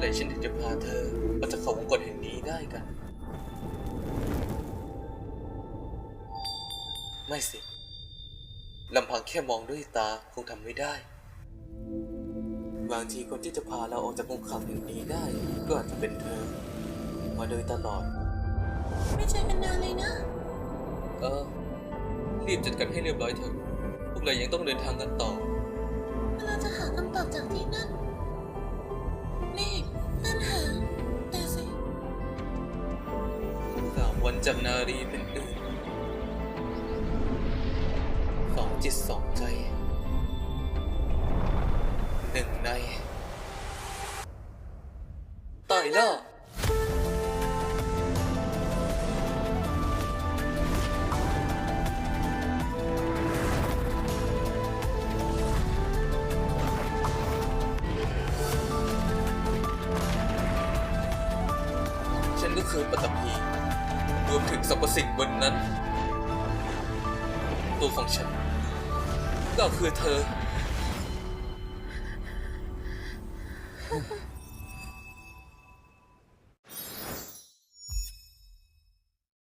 มื่อไหร่ฉันถึงจะพาเธอออกจากเขาวงกตแห่งนี้ได้กัน ไม่สิลำพังแค่มองด้วยตาคงทำไม่ได้ บางทีคนที่จะพาเราออกจากวงขังแห่งนี้ได้ ก็อาจจะเป็นเธอ มาโดยตลอด ไม่เจอกันนานเลยนะ เออ รีบจัดการให้เรียบร้อยเถอะ พวกเรายังต้องเดินทางกันต่อ เราจะหาคำตอบจากที่นั่นนี่ วันจำนารีเป็นอื่นสองจิตสองใจ หนึ่งในตายล่าฉันก็คือปัตตภี รวมถึงสรรพสิ่งบนนั้น ตัวของฉัน ก็คือเธอ